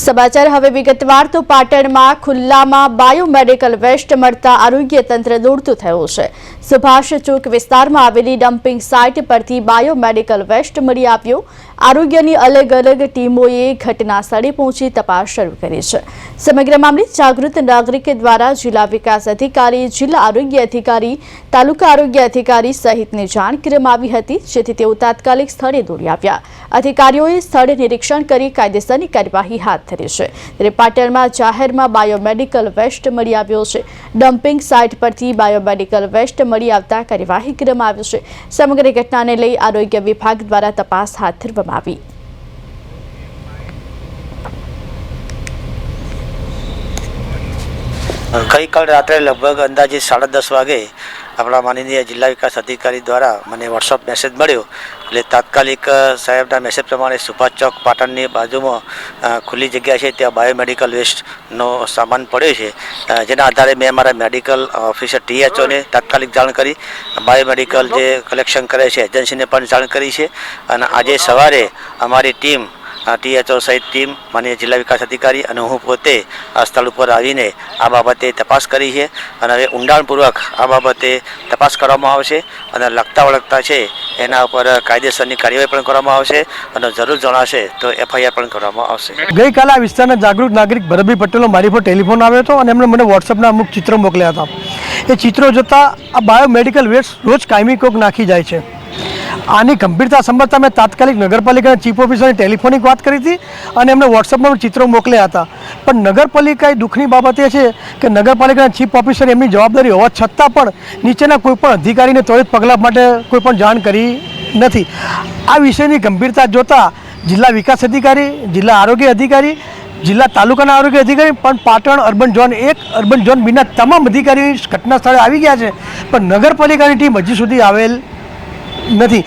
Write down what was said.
સમાચાર હવે વિગતવાર તો પાટણમાં, ખુલ્લામાં બાયોમેડિકલ વેસ્ટ મળતા આરોગ્ય તંત્ર દોડતું થયું છે. સુભાષ ચોક વિસ્તારમાં આવેલી ડમ્પિંગ સાઇટ પરથી બાયોમેડિકલ વેસ્ટ મળી આવ્યું. આરોગ્યની અલગ અલગ ટીમોએ ઘટના સ્થળે પહોંચી તપાસ શરૂ કરી છે. સમગ્ર મામલે જાગૃત નાગરિક દ્વારા જિલ્લા વિકાસ અધિકારી, જિલ્લા આરોગ્ય અધિકારી, તાલુકા આરોગ્ય અધિકારી સહિતને જાણ કરવામાં આવી હતી, જેથી તેઓ તાત્કાલિક સ્થળે દોડી આવ્યા. અધિકારીઓએ સ્થળે નિરીક્ષણ કરી કાયદેસરની કાર્યવાહી હાથ ધરી છે. ત્યારે પાટણમાં, જાહેરમાં બાયોમેડિકલ વેસ્ટ મળી આવ્યો છે. ડમ્પિંગ સાઇટ પરથી બાયોમેડિકલ વેસ્ટ મળી આવતા કાર્યવાહી કરવામાં આવી છે. સમગ્ર ઘટનાને લઈ આરોગ્ય વિભાગ દ્વારા તપાસ હાથ ધરવામાં આવી ગઈકાલ રાત્રે લગભગ અંદાજે સાડા દસ વાગે આપણા માનનીય જિલ્લા વિકાસ અધિકારી દ્વારા મને વોટ્સઅપ મેસેજ મળ્યો. એટલે તાત્કાલિક સાહેબના મેસેજ પ્રમાણે સુભાષ ચોક પાટણની બાજુમાં ખુલ્લી જગ્યા છે, ત્યાં બાયોમેડિકલ વેસ્ટનો સામાન પડ્યો છે. જેના આધારે મેં મારા મેડિકલ ઓફિસર ટીએચઓને તાત્કાલિક જાણ કરી. બાયોમેડિકલ જે કલેક્શન કરે છે એજન્સીને પણ જાણ કરી છે. અને આજે સવારે અમારી ટીમ ટીએચઓ સહિત ટીમ માનીય જિલ્લા વિકાસ અધિકારી અને હું પોતે આ સ્થળ ઉપર આવીને આ બાબતે તપાસ કરી છે અને હવે ઊંડાણપૂર્વક આ બાબતે તપાસ કરવામાં આવશે અને લગતા વળગતા છે એના ઉપર કાયદેસરની કાર્યવાહી પણ કરવામાં આવશે અને જરૂર જણાશે તો એફઆઈઆર પણ કરવામાં આવશે. ગઈકાલે આ વિસ્તારના જાગૃત નાગરિક ભરતભાઈ પટેલનો મારી પર ટેલિફોન આવ્યો હતો અને એમણે મને વોટ્સઅપના અમુક ચિત્રો મોકલ્યા હતા. એ ચિત્રો જોતાં આ બાયોમેડિકલ વેસ્ટ રોજ કાયમી કોક નાખી જાય છે. આની ગંભીરતા સમજતા મેં તાત્કાલિક નગરપાલિકાના ચીફ ઓફિસરને ટેલિફોનિક વાત કરી હતી અને એમને વોટ્સઅપમાં ચિત્રો મોકલ્યા હતા. પણ નગરપાલિકાએ દુઃખની બાબત એ છે કે નગરપાલિકાના ચીફ ઓફિસર એમની જવાબદારી હોવા છતાં પણ નીચેના કોઈ પણ અધિકારીને ત્વરિત પગલાં માટે કોઈ પણ જાણ કરી નથી. આ વિષયની ગંભીરતા જોતા જિલ્લા વિકાસ અધિકારી, જિલ્લા આરોગ્ય અધિકારી, જિલ્લા તાલુકાના આરોગ્ય અધિકારી પણ પાટણ અર્બન ઝોન એક, અર્બન ઝોન બીના તમામ અધિકારી ઘટના સ્થળે આવી ગયા છે. પણ નગરપાલિકાની ટીમ હજી સુધી આવેલ નથી.